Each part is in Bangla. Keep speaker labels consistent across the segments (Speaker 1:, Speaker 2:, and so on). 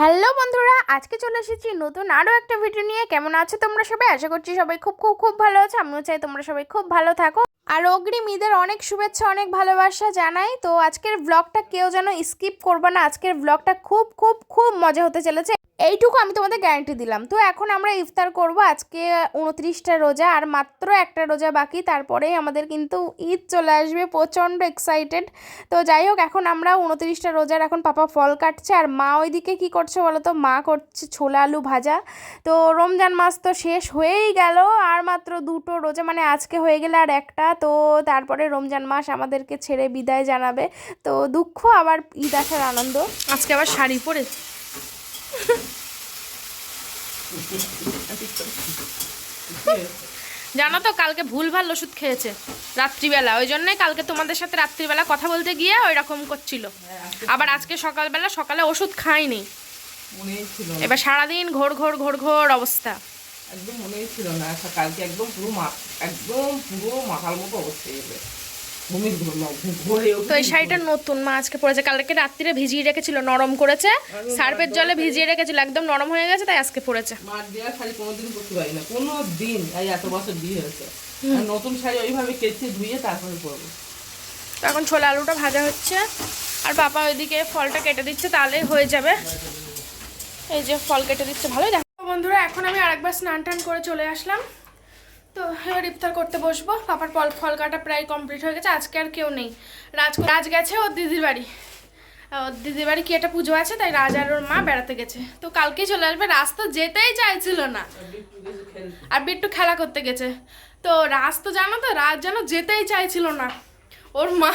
Speaker 1: হ্যালো বন্ধুরা, আজকে চলে এসেছি নতুন আরও একটা ভিডিও নিয়ে। কেমন আছো তোমরা সবাই? আশা করছি সবাই খুব খুব খুব ভালো আছো। আমিও চাই তোমরা সবাই খুব ভালো থাকো। আর অগ্রিম ঈদের অনেক শুভেচ্ছা, অনেক ভালোবাসা জানাই। তো আজকের ব্লগটা কেউ যেন স্কিপ করবে না। আজকের ব্লগটা খুব খুব খুব মজা হতে চলেছে। এইটুকু আমি তোমাদের গ্যারান্টি দিলাম। তো এখন আমরা ইফতার করব আজকে উনত্রিশটা রোজা আর মাত্র একটা রোজা বাকি তারপরেই আমাদের কিন্তু ঈদ চলে আসবে, প্রচণ্ড এক্সাইটেড তো যাই হোক, এখন আমরা উনত্রিশটা রোজার এখন পাপা ফল কাটছে, আর মা ওইদিকে কি করছে বলো তো? মা করছে ছোলা আলু ভাজা। তো রমজান মাস তো শেষ হয়েই গেল, আর মাত্র দুটো রোজা মানে আজকে হয়ে গেলে আর একটা। তো তারপরে রমজান মাস আমাদেরকে ছেড়ে বিদায় জানাবে। তো দুঃখ, আবার ঈদ আসার আনন্দ। আজকে আবার শাড়ি পরে জানো তো কালকে ভুলভাল ওষুধ খেয়েছে রাত্রিবেলা। ওই জন্যই কালকে তোমাদের সাথে রাত্রিবেলা কথা বলতে গিয়ে ওই রকম করছিল। আবার আজকে সকালবেলা সকালে ওষুধ খাইনি
Speaker 2: মনেই ছিল না।
Speaker 1: এবার সারাদিন ঘোর ঘোর ঘোর ঘোর অবস্থা।
Speaker 2: একদম মনেই ছিল না। কালকে একদম পুরো একদম পুরো মাথার মতো অবস্থা
Speaker 1: তো এই শাড়িটা নতুন মা আজকে পরেছে। কালকে রাত্রিরে ভিজিয়ে রেখেছিল নরম করেছে। সার্ফের জলে ভিজিয়ে রেখেছিল একদম নরম হয়ে গেছে তাই আজকে পরেছে।
Speaker 2: মার দেওয়া শাড়ি কোনোদিন পরতে পারি না। কোনো দিন এই এত বছর বিয়ে হয়েছে। নতুন শাড়ি ওইভাবে কেচে ধুয়ে তারপরে পরবো।
Speaker 1: তো এখন ছোলা আলুটা ভাজা হচ্ছে। আর পাপা ওইদিকে ফলটা কেটে দিচ্ছে তাহলে হয়ে যাবে। এই যে ফল কেটে দিচ্ছে ভালোই দেখো বন্ধুরা এখন আমি আরেকবার স্নান টান করে চলে আসলাম। তো এবার ইফতার করতে বসবো। পাপার ফল ফল কাটা প্রায় কমপ্লিট হয়ে গেছে, আজকে আর কেউ নেই। রাজ রাজ গেছে ওর দিদির বাড়ি। ওর দিদির বাড়ি কি একটা পুজো আছে, তাই রাজ আর ওর মা বেড়াতে গেছে। তো কালকেই চলে আসবে, রাজ তো যেতেই চাইছিল না। আর বিট্টু খেলা করতে গেছে। তো রাজ তো জানো তো, রাজ যেন যেতেই চাইছিল না। ওর মা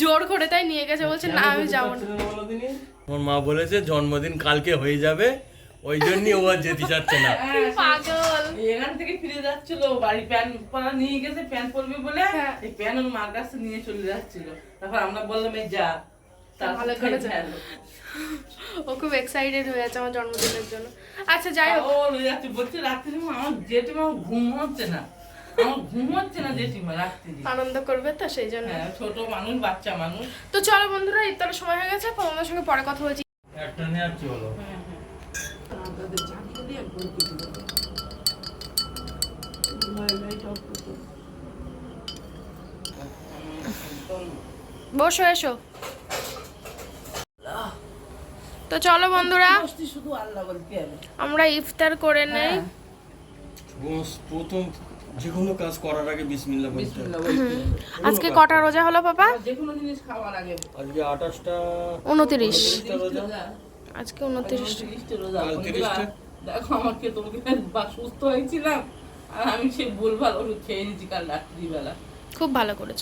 Speaker 1: জোর করে তাই নিয়ে গেছে, বলছে, না, আমি যাব না।
Speaker 3: আমার মা বলেছে, জন্মদিন কালকে হয়ে যাবে। ওই জন্যই ও আর যেতে চাচ্ছে না।
Speaker 1: পাগল।
Speaker 2: এখান থেকে ফিরে যাচ্ছিল বাড়ি প্যান পরা নিয়ে গেছে প্যান পরবে বলে
Speaker 1: হ্যাঁ।
Speaker 2: এই প্যান ওর মার কাছে নিয়ে চলে যাচ্ছিল। তারপর আমরা বললাম এই যা
Speaker 1: ভালো করেছে। ও খুব এক্সাইটেড হয়ে আছে আমার জন্মদিনের জন্য। আচ্ছা যাই হোক।
Speaker 2: ও লয়ে যাচ্ছে বলছে রাত্রি আমার জেঠিমা ঘুম হচ্ছে না। আমার ঘুম হচ্ছে না জেঠিমা রাত্রি
Speaker 1: আনন্দ করবে তো সেই জন্য।
Speaker 2: হ্যাঁ ছোট মানুষ বাচ্চা মানুষ।
Speaker 1: তো চলো বন্ধুরা ইফতারের সময় হয়ে গেছে তোমাদের সঙ্গে পরে কথা বলছি।
Speaker 3: একটা নিয়ে আর চলো।
Speaker 2: দিয়ে কেটে দেবো করতে
Speaker 1: বসো এসো। তো চলো বন্ধুরা আমরা ইফতার করে নেই।
Speaker 2: হ্যাঁ,
Speaker 3: প্রথম যে কোনো কাজ করার আগে বিসমিল্লাহ বলতে।
Speaker 1: আজকে কটা রোজা হলো পাপা?
Speaker 2: আর যে কোনো জিনিস খাওয়ার আগে।
Speaker 3: আজকে আঠাশটা
Speaker 1: উনত্রিশ।
Speaker 3: উনত্রিশটা রোজা
Speaker 2: রোজা,
Speaker 1: আজকে উনত্রিশ।
Speaker 2: দেখো আমাকে তোমাকে বা সুস্থ হয়েছিলাম আর আমি সেই ভুলভাল ওষুধ খেয়ে নিয়েছি কাল রাত্রিবেলা।
Speaker 1: খুব ভালো করেছ।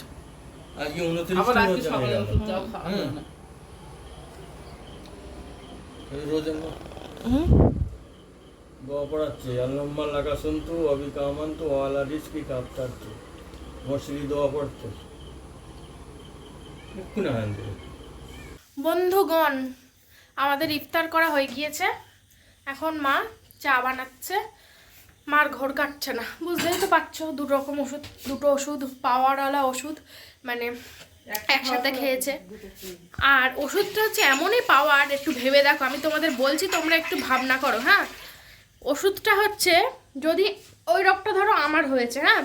Speaker 3: আজকে
Speaker 2: আবার
Speaker 3: উনত্রিশটা
Speaker 2: আজকে সকালে
Speaker 3: গেল।
Speaker 2: ওষুধটাও খাওয়া
Speaker 3: হুম।
Speaker 2: হলো না।
Speaker 3: এই রোজা না
Speaker 1: হুম।
Speaker 3: দোয়া পড়াচ্ছে। আল্লাম্মা লাগা সন্তু অবি কামান্তু ওয়ালা রিজকি কাপ্তারতু মশরি দোয়া পড়তো।
Speaker 1: বন্ধুগণ আমাদের ইফতার করা হয়ে গিয়েছে। এখন মা চা বানাচ্ছে। মার ঘর কাটছে না। বুঝতেই তো পারছ দুটো রকম ওষুধ দুটো ওষুধ পাওয়ারওয়ালা ওষুধ মানে একসাথে খেয়েছে। আর ওষুধটা হচ্ছে এমনই পাওয়ার একটু ভেবে দেখো আমি তোমাদের বলছি তোমরা একটু ভাবনা করো হ্যাঁ? ওষুধটা হচ্ছে যদি ওই রোগটা ধরো আমার হয়েছে হ্যাঁ?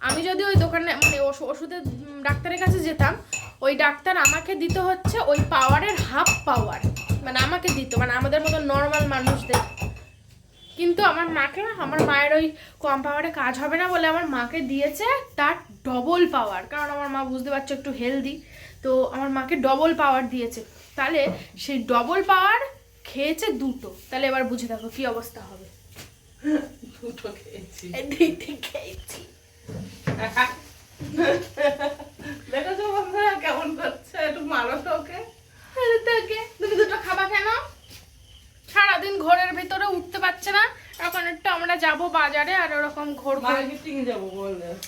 Speaker 1: আমি যদি ওই দোকানে মানে ওষ- ওষুধের ডাক্তারের কাছে যেতাম ওই ডাক্তার আমাকে দিতে হচ্ছে ওই পাওয়ারের হাফ পাওয়ার। মানে আমাকে দিত মানে আমাদের মতো নর্মাল মানুষদের। কিন্তু আমার মাকে আমার মায়ের ওই কম পাওয়ারে কাজ হবে না বলে আমার মাকে দিয়েছে তার ডবল পাওয়ার কারণ আমার মা বুঝতে পারছ একটু হেলদি তো আমার মাকে ডবল পাওয়ার দিয়েছে। তাহলে সেই ডবল পাওয়ার খেয়েছে দুটো। তাহলে এবার বুঝে দেখো কি অবস্থা হবে।
Speaker 2: দুটো খেয়েছি।
Speaker 1: খেয়েছি।
Speaker 2: বন্ধুরা কেমন করছে? একটু মারো তো ওকে।
Speaker 1: তুমি দুটো খাবা কেন? সারাদিন ঘরের ভিতরে উঠতে পারছে না। এখন একটু আমরা যাব বাজারে আর ওরকম ঘোর
Speaker 2: মার্কেটিং যাব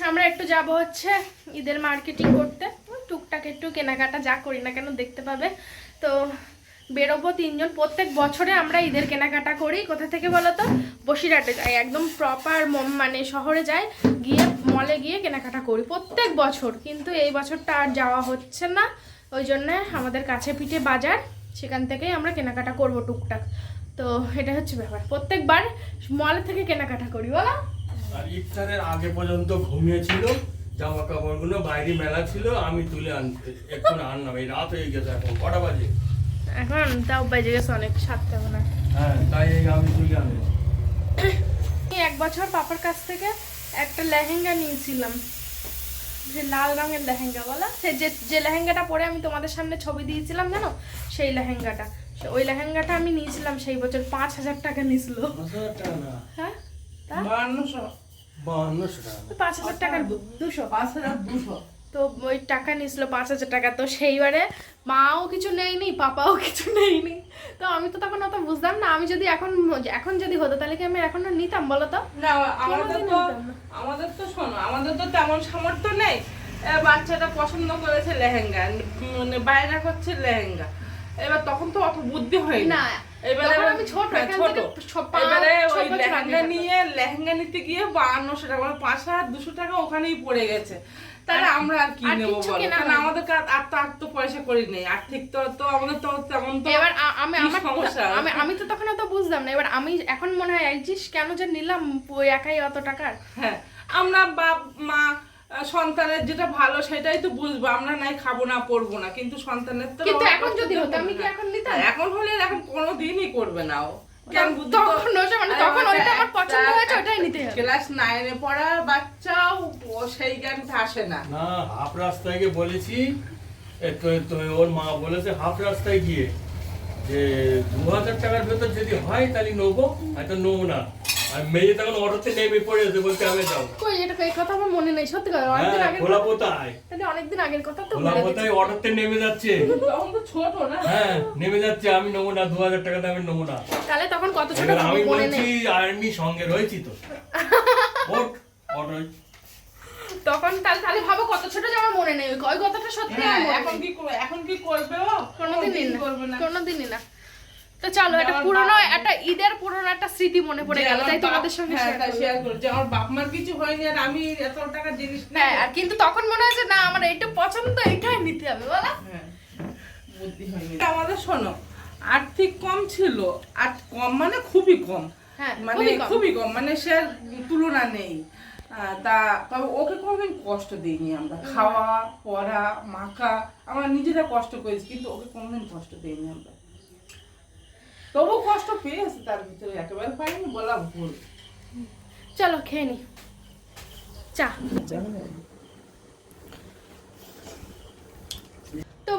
Speaker 1: আমরা একটু যাব হচ্ছে ঈদের মার্কেটিং করতে। টুকটাক একটু কেনাকাটা যা করি না কেন দেখতে পাবে। তো বেরোবো তিনজন। প্রত্যেক বছরে আমরা ঈদের কেনাকাটা করি। কোথা থেকে বলো তো বসিরহাটে যাই। একদম প্রপার মানে শহরে যাই। গিয়ে মলে গিয়ে কেনাকাটা করি প্রত্যেক বছর। কিন্তু এই বছরটা আর যাওয়া হচ্ছে না। ওই জন্যে আমাদের কাছে পিঠে বাজার সেখান থেকেই আমরা কেনাকাটা করব টুকটাক। তো এটা হচ্ছে ব্যাপার। প্রত্যেকবার মল থেকে কেনাকাটা করি বলো?
Speaker 3: আর ইফতারের আগে পর্যন্ত ঘুমিয়েছিল জামা কাপড়গুলো বাইরে মেলা ছিল আমি তুলে আনতে এখন আনলাম এই রাত হয়ে গেছে এখন কটা বাজে?
Speaker 1: এখন তাও বেজে গেছে অনেক সাতটা মনে হয়।
Speaker 3: তাই এই আমি তুলে আনলাম।
Speaker 1: এক বছর পাপার কাছ থেকে একটা লেহেঙ্গা নিয়েছিলাম। যে লাল রঙের লেহেঙ্গা বলা সে যে যে লেহেঙ্গাটা পরে আমি তোমাদের সামনে ছবি দিয়েছিলাম জানো? সেই লেহেঙ্গাটা। ওই লেহেঙ্গাটা আমি নিয়েছিলাম সেই বছর পাঁচ হাজার টাকা নিয়েছিল। হ্যাঁ? তা?
Speaker 2: বাহান্নশো
Speaker 3: বাহান্নশো টাকা।
Speaker 1: পাঁচ হাজার টাকার দুশো।
Speaker 2: পাঁচ হাজার দুশো।
Speaker 1: তো ওই টাকা নিয়েছিল পাঁচ হাজার টাকা। তো সেইবারে মাও কিছু নেয়নি পাপাও কিছু নেয়নি। তো আমি তো তখন অত বুঝতাম না। আমি যদি এখন এখন যদি হতো তাহলে কি আমি এখন নিতাম বলো তো?
Speaker 2: না আমাদের তো আমাদের তো শোনো আমাদের তো তেমন সামর্থ্য নেই। বাচ্চাটা পছন্দ করেছে লেহেঙ্গা মানে বাইরে করছে লেহেঙ্গা। এবার তখন তো অত বুদ্ধি হয়
Speaker 1: না,
Speaker 2: এবারে
Speaker 1: আমি ছোট,
Speaker 2: হ্যাঁ, ছোট। এবারে ওই লেহেঙ্গা নিয়ে লেহেঙ্গা নিতে গিয়ে বাহান্নশো টাকা মানে পাঁচ হাজার দুশো টাকা ওখানেই পড়ে গেছে। তাহলে আমরা আর কি নেব বলো? কারণ আমাদের কাছে আর তো আর তো পয়সা করি নেই। আর্থিক তো তো আমাদের তো তেমন তো
Speaker 1: এবার আমি আমার
Speaker 2: সমস্যা?
Speaker 1: আমি আমি তো তখন অত বুঝতাম না। এবার আমি এখন মনে হয় একজিস কেন যে নিলাম ওই একাই অত টাকার?
Speaker 2: হ্যাঁ আমরা বাপ মা সন্তানের যেটা ভালো সেটাই তো বুঝব। আমরা নাই খাব না পড়ব না। কিন্তু সন্তানের তো
Speaker 1: কিন্তু এখন যদি হতো, আমি কি এখন নিতাম?
Speaker 2: হ্যাঁ, এখন হলে এখন কোনোদিনই করবে না ও। কেন
Speaker 1: তখন মানে তখন ওইটা আমার পছন্দ হয়েছে ওটাই নিতে হবে।
Speaker 2: ক্লাস নাইনে পড়া বাচ্চাও ও সেই জ্ঞানটা আসে না।
Speaker 3: না হাফ রাস্তায় গিয়ে বলেছি তো ওর মা বলেছে হাফ রাস্তায় গিয়ে যে দু হাজার টাকার ভেতর যদি হয় তাহলে নেব হয়তো নেব না। আর মেয়ে তখন অটোতে নেমে পড়েছে বলতে আমি যাও
Speaker 1: কই এটা এই কথা আমার মনে নেই সত্যি কথা অনেকদিন
Speaker 3: হ্যাঁ খোলা পোতায়।
Speaker 1: তাহলে অনেকদিন আগের কথা তো
Speaker 3: খোলা পোতায় অটোতে নেমে যাচ্ছে।
Speaker 2: তখন তো ছোট না।
Speaker 3: হ্যাঁ নেমে যাচ্ছে আমি নেব না দু হাজার টাকা দামে নেব না।
Speaker 1: তাহলে তখন কত ছোট
Speaker 3: আমি বলছি আর্মি সঙ্গে রয়েছি তো। অটোয়।
Speaker 1: তখন তাহলে ভাবো কত ছোট যে আমার মনে নেই। ওই কথাটা সত্যি
Speaker 2: হ্যাঁ, এখন কি এখন কি করবে ও?
Speaker 1: কোনোদিনই না কোনোদিনই না। তো চলো পুরনো একটা ঈদের পুরনো একটা স্মৃতি মনে পড়ে গেল তাই তোমাদের সঙ্গে শেয়ার করলাম।
Speaker 2: যে আমার বাপ মার কিছু হয়নি আর আমি এত টাকা জিনিস।
Speaker 1: হ্যাঁ আর কিন্তু তখন মনে হয়েছে না আমার এইটা পছন্দ এটাই নিতে হবে বলো।
Speaker 2: হ্যাঁ, বুদ্ধি হয়নি। আমাদের শোনো আর্থিক কম ছিল আর কম মানে খুবই কম।
Speaker 1: হ্যাঁ
Speaker 2: মানে
Speaker 1: খুবই কম।
Speaker 2: মানে সে তুলনা নেই। তা তবে ওকে কোনোদিন কষ্ট দিইনি আমরা। খাওয়া পড়া মাখা আমরা নিজেরা কষ্ট করেছি কিন্তু ওকে কোনোদিন কষ্ট দিইনি আমরা। তবু কষ্ট পেয়েছে তার ভিতরে একেবারে পাইনি বলা ভুল।
Speaker 1: চলো খেয়ে নি। চা।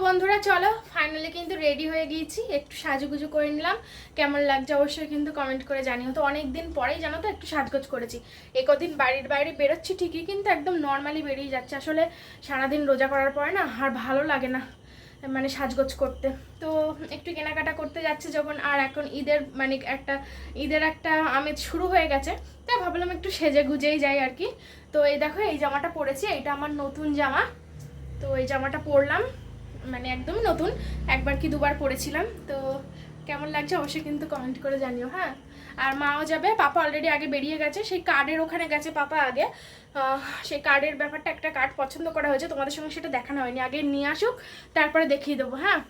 Speaker 1: বন্ধুরা, চলো ফাইনালি কিন্তু রেডি হয়ে গিয়েছি। একটু সাজুগুজু করে নিলাম। কেমন লাগছে অবশ্যই কিন্তু কমেন্ট করে জানিও। তো অনেক দিন পরেই জানো তো, একটু সাজগোজ করেছি। এ কদিন বাড়ির বাইরে বেরোচ্ছি ঠিকই, কিন্তু একদম নর্মালি বেরিয়ে যাচ্ছে। আসলে সারাদিন রোজা করার পরে না, আর ভালো লাগে না মানে সাজগোজ করতে। তো একটু কেনাকাটা করতে যাচ্ছে যখন, আর এখন ঈদের মানে একটা, ঈদের একটা আমেজ শুরু হয়ে গেছে। তাই ভাবলাম একটু সেজে গুজেই যাই আর কি। তো এই দেখো, এই জামাটা পরেছি। এটা আমার নতুন জামা। তো এই জামাটা পরলাম। মানে একদমই নতুন। একবার কি দুবার পরেছিলাম তো কেমন লাগছে অবশ্যই কিন্তু কমেন্ট করে জানিও হ্যাঁ? আর মাও যাবে, পাপা অলরেডি আগে বেরিয়ে গেছে, সেই কার্ডের ওখানে গেছে পাপা আগে। সেই কার্ডের ব্যাপারটা একটা কার্ড পছন্দ করা হয়েছে, তোমাদের সঙ্গে সেটা দেখানো হয়নি। আগে নিয়ে আসুক, তারপরে দেখিয়ে দেবো হ্যাঁ?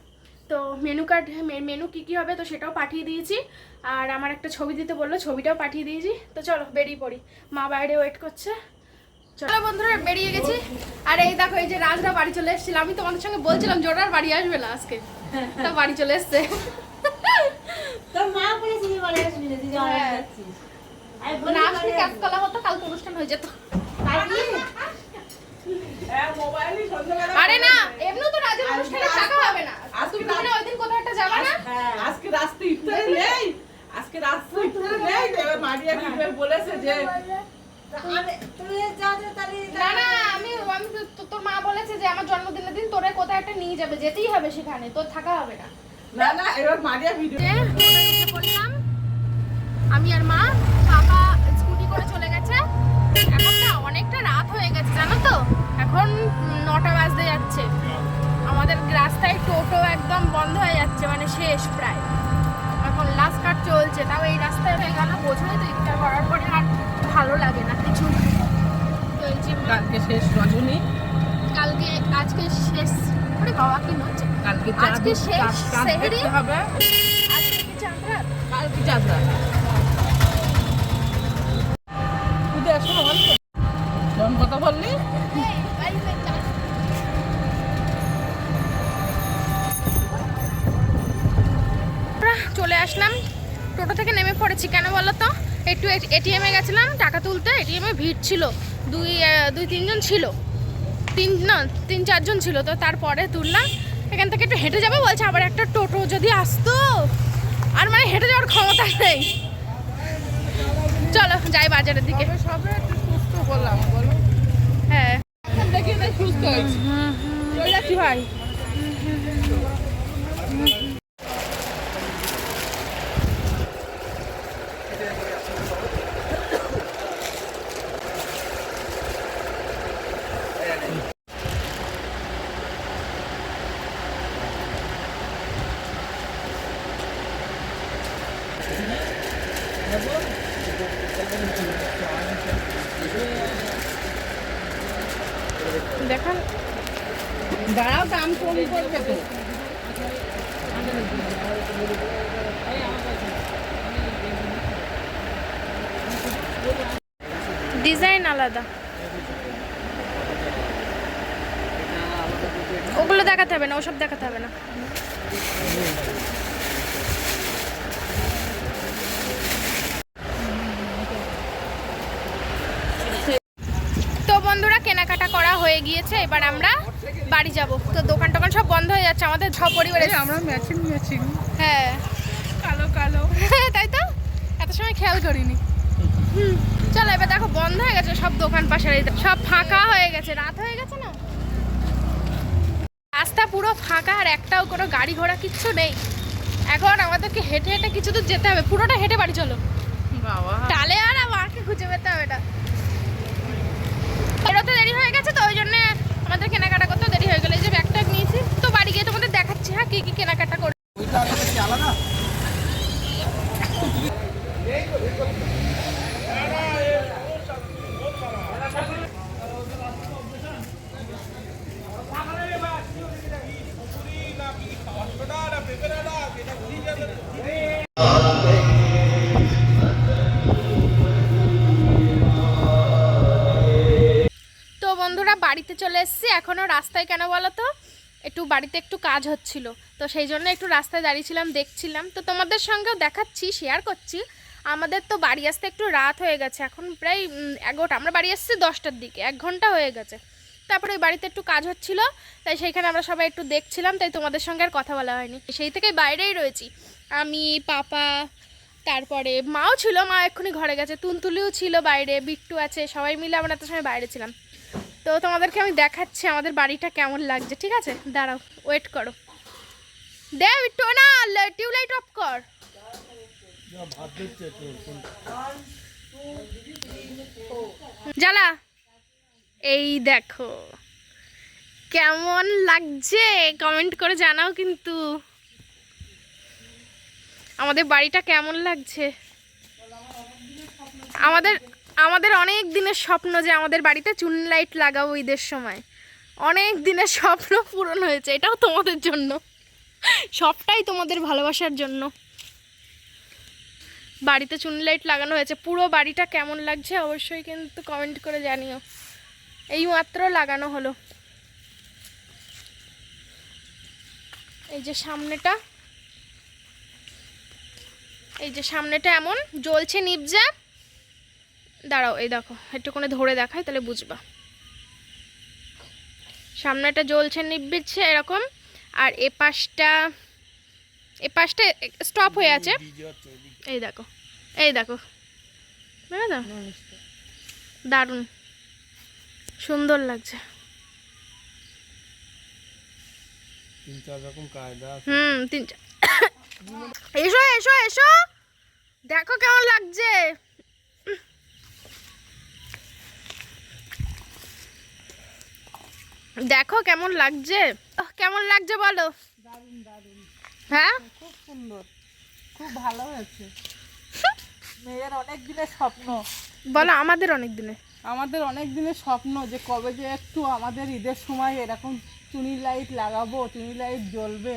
Speaker 1: তো মেনু কার্ড মেনু কী কী হবে তো সেটাও পাঠিয়ে দিয়েছি। আর আমার একটা ছবি দিতে বলল, ছবিটাও পাঠিয়ে দিয়েছি। তো চলো বেরিয়ে পড়ি। মা বাইরে ওয়েট করছে। চলো বন্ধুরা বেরিয়ে গেছি। আর এই দেখো এই যে রাজরা বাড়ি চলে এসেছিল। আমি তোমাদের সঙ্গে বলছিলাম জোরার বাড়ি আসবে না আজকে। তা বাড়ি চলে এসছে।
Speaker 4: না
Speaker 1: হ্যাঁ। আসলে হতো কালকে অনুষ্ঠান হয়ে যেত?
Speaker 2: হ্যাঁ
Speaker 1: আরে না এমনি তো রাজের অনুষ্ঠানে টাকা হবে না।
Speaker 2: আজকে
Speaker 1: তুমি ওই দিন কোথাও একটা যাবা না?
Speaker 4: হ্যাঁ।
Speaker 2: আজকে রাস্তা ইফতারে নেই। আজকে রাস্তা ইফতারে নেই। মারিয়া বলেছে যে
Speaker 4: আমি-
Speaker 1: না না তোর মা বলেছে যে আমার জন্মদিনের দিন তোরে একটা নিয়ে যাবে যেতেই হবে সেখানে তোর থাকা হবে না।
Speaker 2: না না এবার মারিয়া ভিডিও
Speaker 1: যে হোটেলে উঠে পড়লাম আমি আর মা বাবা স্কুটি করে চলে গেছে। এখন না অনেকটা রাত হয়ে গেছে জানো তো? এখন নটা বাজতে যাচ্ছে। আমাদের রাস্তায় টোটো একদম বন্ধ হয়ে যাচ্ছে মানে শেষ প্রায়। এখন লাস্ট কাট চলছে তাও এই রাস্তায় হয়ে গেল বোঝোই তো ইফতার করার পরে আর ভালো লাগে না কিছু।
Speaker 2: কালকে শেষ রজনী।
Speaker 1: কালকে আজকে শেষ। আরে বাবা কি হচ্ছে
Speaker 2: কালকে
Speaker 1: আজকে শেষ সেহরি।
Speaker 2: হবে।
Speaker 1: আজকে কি চাঁদ
Speaker 2: কালকে যাত্রা তুই দেখ শোনো কথা বললি?
Speaker 1: আমরা চলে আসলাম। টোটো থেকে নেমে পড়েছি কেন বলো তো? একটু এটিএমে গেছিলাম টাকা তুলতে এটিএমে ভিড় ছিল। দুই দুই তিনজন ছিল। তিন না তিন চারজন ছিল। তো তারপরে তুললাম। এখান থেকে একটু হেঁটে যাব বলছে আবার একটা টোটো যদি আসতো। আর মানে হেঁটে যাওয়ার ক্ষমতা নেই। চলো যাই বাজারের দিকে।
Speaker 2: তবে সবে সুস্থ হলাম বলো।
Speaker 1: হ্যাঁ।
Speaker 2: সুস্থ হয়েছি। যাচ্ছি ভাই
Speaker 1: দেখান
Speaker 2: দাঁড়াও দাম কম করবে তো
Speaker 1: ডিজাইন আলাদা ওগুলো দেখাতে হবে না ওসব দেখাতে হবে না। তো বন্ধুরা কেনাকাটা করা হয়ে গিয়েছে এবার আমরা বাড়ি যাব। তো দোকান টোকান সব বন্ধ হয়ে যাচ্ছে আমাদের সব পরিবারে
Speaker 2: আমরা ম্যাচিং ম্যাচিং
Speaker 1: হ্যাঁ।
Speaker 2: কালো কালো।
Speaker 1: তাই তো? এত সময় খেয়াল করিনি। হুম চলো এবার দেখো বন্ধ হয়ে গেছে সব দোকান এই সব ফাঁকা হয়ে গেছে। রাত হয়ে গেছে না? রাস্তা পুরো ফাঁকা আর একটাও কোনো গাড়ি ঘোড়া কিচ্ছু নেই। এখন আমাদেরকে হেঁটে হেঁটে কিছু দূর যেতে হবে। পুরোটা হেঁটে বাড়ি চলো।
Speaker 2: বাবা।
Speaker 1: তাহলে আর আমাকে খুঁজে পেতে হবে না। বেরোতে দেরি হয়ে গেছে তো ওই জন্য আমাদের কেনাকাটা করতে দেরি হয়ে গেলো। এই যে ব্যাগটা নিয়েছি তো বাড়ি গিয়ে তোমাদের দেখাচ্ছি হ্যাঁ কী কী কেনাকাটা করে তো বাড়িতে চলে এসেছি এখনও রাস্তায় কেন বলো তো? একটু বাড়িতে একটু কাজ হচ্ছিল। তো সেই জন্য একটু রাস্তায় দাঁড়িয়েছিলাম, দেখছিলাম। তো তোমাদের সঙ্গেও দেখাচ্ছি শেয়ার করছি। আমাদের তো বাড়ি আসতে একটু রাত হয়ে গেছে, এখন প্রায় এগারোটা। আমরা বাড়ি এসেছি দশটার দিকে, এক ঘণ্টা হয়ে গেছে। তারপরে ওই বাড়িতে একটু কাজ হচ্ছিল, তাই সেইখানে আমরা সবাই একটু দেখছিলাম, তাই তোমাদের সঙ্গে আর কথা বলা হয়নি। সেই থেকে বাইরেই রয়েছি। আমি, পাপা, তারপরে মাও ছিল, মা এক্ষুনি ঘরে গেছে, তুনতুলিও ছিল বাইরে, বিট্টু আছে, সবাই মিলে আমরা এত সময় বাইরে ছিলাম। তো তোমাদেরকে আমি দেখাচ্ছি আমাদের বাড়িটা কেমন লাগছে, ঠিক আছে? দাঁড়াও ওয়েট করো। দে বিট্টু না টিউবলাইট অফ কর। জ্বালা, এই দেখো, কেমন লাগছে? কমেন্ট করে জানাও কিন্তু। আমাদের বাড়িটা কেমন লাগছে? আমাদের আমাদের অনেক দিনের স্বপ্ন যে আমাদের বাড়িতে চুন লাইট লাগাবো ঈদের সময়। অনেক দিনের স্বপ্ন পূরণ হয়েছে, এটাও তোমাদের জন্য। সবটাই তোমাদের ভালোবাসার জন্য। বাড়িতে চুন লাইট লাগানো হয়েছে, পুরো বাড়িটা কেমন লাগছে অবশ্যই কিন্তু কমেন্ট করে জানিও। এই মাত্র লাগানো হলো। এই যে সামনেটা, এই যে সামনেটা এমন, জ্বলছে নিবজা দাঁড়াও, এই দেখো, একটুখানি ধরে দেখাই, তাহলে বুঝবা। সামনেটা জ্বলছে নিবিচ্ছে এরকম। আর এ পাশটা এ পাশটা স্টপ হয়ে আছে। এই দেখো এই দেখো। বুঝলে দারুণ। সুন্দর লাগছে। হুম, তিন এসো এসো এসো। দেখো কেমন লাগছে। দেখো কেমন লাগছে। কেমন লাগছে বলো। হ্যাঁ?
Speaker 2: খুব সুন্দর। খুব ভালো হয়েছে। মেয়ের অনেক দিনের স্বপ্ন।
Speaker 1: বলো আমাদের অনেক দিনে
Speaker 2: আমাদের অনেক দিনের স্বপ্ন যে কবে যে একটু আমাদের ঈদের সময় এরকম চুনি লাইট লাগাবো চুনি লাইট জ্বলবে।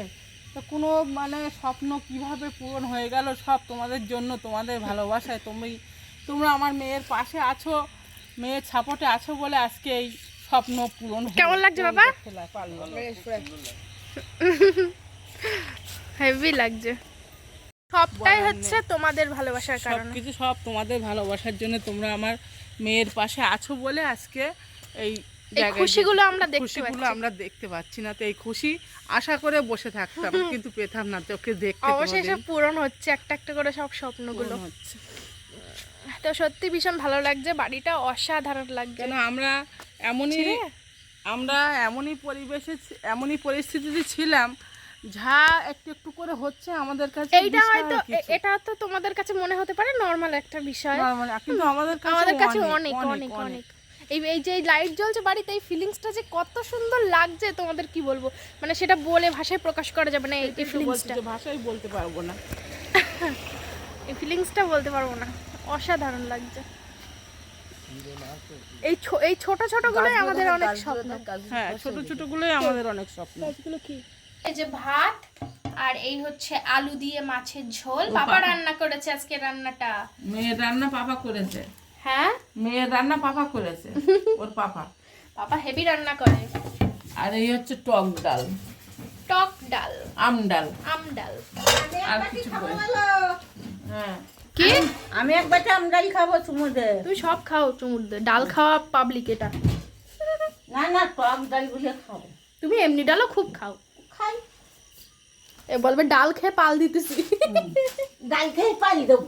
Speaker 2: তো কোনো মানে স্বপ্ন কীভাবে পূরণ হয়ে গেল সব তোমাদের জন্য তোমাদের ভালোবাসায়। তুমি তোমরা আমার মেয়ের পাশে আছো মেয়ের সাপোর্টে আছো বলে আজকে এই স্বপ্ন পূরণ
Speaker 1: কেমন লাগছে বাবা? হেভি লাগছে। সবটাই হচ্ছে তোমাদের ভালোবাসার কারণে।
Speaker 2: কিছু সব তোমাদের ভালোবাসার জন্য তোমরা আমার মেয়ের পাশে আছো বলে আজকে এই
Speaker 1: খুশিগুলো আমরা দেখতে
Speaker 2: খুশিগুলো
Speaker 1: পাচ্ছি।
Speaker 2: আমরা দেখতে পাচ্ছি না তো এই খুশি আশা করে বসে থাকতাম কিন্তু পেতাম না তোকে দেখতে
Speaker 1: অবশেষে পূরণ হচ্ছে একটা একটা করে সব স্বপ্নগুলো।
Speaker 2: হচ্ছে।
Speaker 1: তো সত্যি ভীষণ ভালো লাগছে বাড়িটা অসাধারণ লাগছে।
Speaker 2: যেন আমরা এমনই আমরা এমনই পরিবেশে এমনই পরিস্থিতিতে ছিলাম যা একটু একটু করে হচ্ছে আমাদের কাছে
Speaker 1: এইটা হয়তো এটা তো তোমাদের কাছে মনে হতে পারে নর্মাল একটা বিষয়।
Speaker 2: কিন্তু আমাদের কাছে
Speaker 1: আমাদের কাছে অনেক অনেক অনেক এই এই যে লাইট জ্বলছে বাড়িতে এই ফিলিংসটা যে কত সুন্দর লাগছে তোমাদের কি বলব? মানে সেটা বলে ভাষায় প্রকাশ করা যাবে না এই ফিলিংসটা
Speaker 2: ভাষায় বলতে পারব না।
Speaker 1: এই ফিলিংসটা বলতে পারব না। অসাধারণ লাগছে। এই এই ছোট ছোট গুলোই আমাদের অনেক স্বপ্ন।
Speaker 2: হ্যাঁ ছোট ছোট গুলোই আমাদের অনেক স্বপ্ন।
Speaker 1: এই যে ভাত আর এই হচ্ছে আলু দিয়ে মাছের ঝোল। বাবা রান্না করেছে আজকে রান্নাটা।
Speaker 2: মেয়ের রান্না পাপা করেছে।
Speaker 1: হ্যাঁ?
Speaker 2: মেয়ের রান্না পাপা করেছে ওর পাপা।
Speaker 1: বাবা হেভি রান্না করে।
Speaker 2: আর এই হচ্ছে টক ডাল।
Speaker 1: টক ডাল।
Speaker 2: আম ডাল।
Speaker 1: আম ডাল।
Speaker 2: আর কিছু হ্যাঁ।
Speaker 1: কি?
Speaker 4: আমি এক বাটি আমডাল খাব চুমুদে
Speaker 1: তুমি সব খাও চুমুর দিয়ে। ডাল খাওয়া পাবলিক এটা।
Speaker 4: না না টক ডাল বুঝে খাব
Speaker 1: তুমি এমনি ডালও খুব খাও।
Speaker 4: খাই।
Speaker 1: এ বলবে ডাল খেয়ে পাল দিতেছি।
Speaker 4: ডাল খেয়ে পারি দেবো।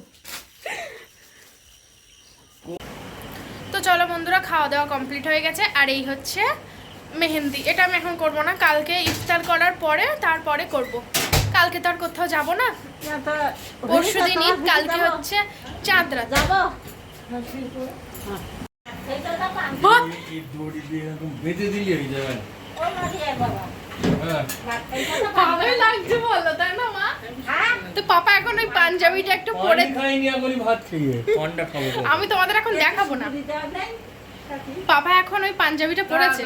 Speaker 1: তো চলো বন্ধুরা খাওয়া দাওয়া কমপ্লিট হয়ে গেছে। আর এই হচ্ছে মেহেন্দি। এটা আমি এখন করব না। কালকে ইফতার করার পরে তারপরে করব। কালকে তো আর কোথাও যাব না। পরশু দিন ঈদ কালকে হচ্ছে চাঁদ রাত।
Speaker 4: যাব।
Speaker 3: এই দড়ি দিয়ে এরকম বেঁধে দিলি হয়ে। যাবে হ্যাঁ
Speaker 1: ভালোই লাগছে বলো তাই না মা?
Speaker 4: হ্যাঁ?
Speaker 1: তো পাপা এখন ওই পাঞ্জাবিটা একটু পরে
Speaker 3: পানি খাইনি এখনই ভাত খেয়ে। পান্ডা খাব তো।
Speaker 1: আমি তোমাদের এখন দেখাবো না। পাপা এখন ওই পাঞ্জাবিটা পরেছে।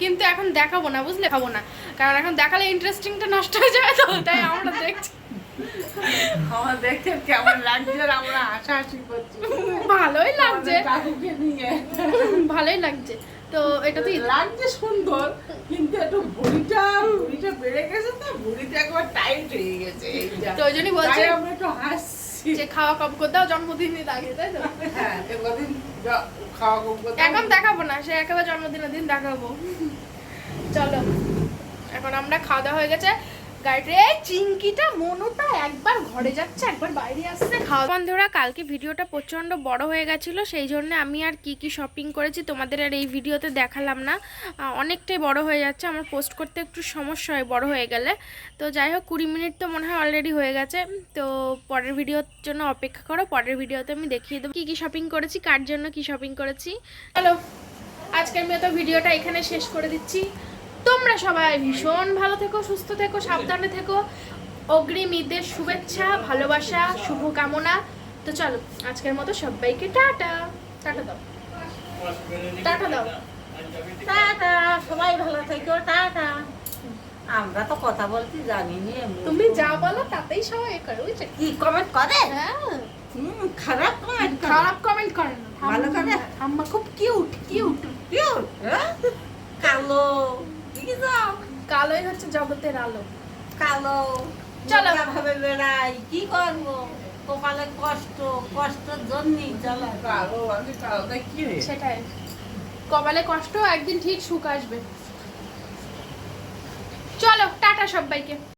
Speaker 1: কিন্তু এখন দেখাবো না বুঝলে? খাব না। কারণ এখন দেখালে ইন্টারেস্টিংটা নষ্ট হয়ে যাবে তো তাই আমরা দেখছি।
Speaker 2: কেমন লাগছে আমরা হাসাহাসি করছি।
Speaker 1: ভালোই লাগছে।
Speaker 2: কাকুকে নিয়ে।
Speaker 1: ভালোই লাগছে। তো এটা তো
Speaker 2: লাগছে সুন্দর কিন্তু একটু ভুড়িটা ভুড়িটা বেড়ে গেছে তো ভুড়িটা একবার টাইট হয়ে গেছে
Speaker 1: তো ওই জন্যই বলছে
Speaker 2: আমরা একটু হাসছি।
Speaker 1: যে খাওয়া কম করতেও জন্মদিনের আগে তাই তো?
Speaker 2: হ্যাঁ খাওয়া কম
Speaker 1: এখন দেখাবো না সে একেবারে জন্মদিনের দিন দেখাবো। চলো এখন আমরা খাওয়া দাওয়া হয়ে গেছে। গাড়িতে চিংকিটা মনুটা একবার ঘরে যাচ্ছে একবার বাইরে আসছে খাওয়া বন্ধুরা কালকে ভিডিওটা প্রচণ্ড বড় হয়ে গেছিল সেই জন্য আমি আর কি কি শপিং করেছি তোমাদের আর এই ভিডিওতে দেখালাম না। অনেকটাই বড় হয়ে যাচ্ছে আমার পোস্ট করতে একটু সমস্যা হয় বড় হয়ে গেলে। তো যাই হোক কুড়ি মিনিট তো মনে হয় অলরেডি হয়ে গেছে। তো পরের ভিডিওর জন্য অপেক্ষা করো পরের ভিডিওতে আমি দেখিয়ে দেবো কী কী শপিং করেছি কার জন্য কি শপিং করেছি। চলো আজকের মতো ভিডিওটা এখানে শেষ করে দিচ্ছি। তোমরা সবাই ভীষণ ভালো থেকো সুস্থ থেকো সাবধানে থেকো। অগ্রিম ঈদের শুভেচ্ছা ভালোবাসা শুভকামনা। তো চলো আজকের মতো সবাইকে টাটা। টাটা দাও। টাটা দাও।
Speaker 4: টাটা সবাই ভালো থেকো টাটা। আমরা তো কথা বলতে জানি নি
Speaker 1: তুমি যা বলো তাতেই সবাই করে
Speaker 4: কি কমেন্ট করে?
Speaker 1: হ্যাঁ।
Speaker 4: খারাপ কমেন্ট
Speaker 1: খারাপ কমেন্ট করে না।
Speaker 4: ভালো করে?
Speaker 1: আম্মা খুব কিউট কিউট
Speaker 4: হ্যাঁ? কালো।
Speaker 1: কালোই হচ্ছে জগতের আলো।
Speaker 4: কালো।
Speaker 1: চলো।
Speaker 4: ভাবে বেড়াই। কি করব? কপালে কষ্ট। কষ্টের জন্যই চলো।
Speaker 2: কালো আমি কালোটা কি
Speaker 1: সেটাই। কপালে কষ্ট একদিন ঠিক সুখ আসবে। চলো টাটা সবাইকে।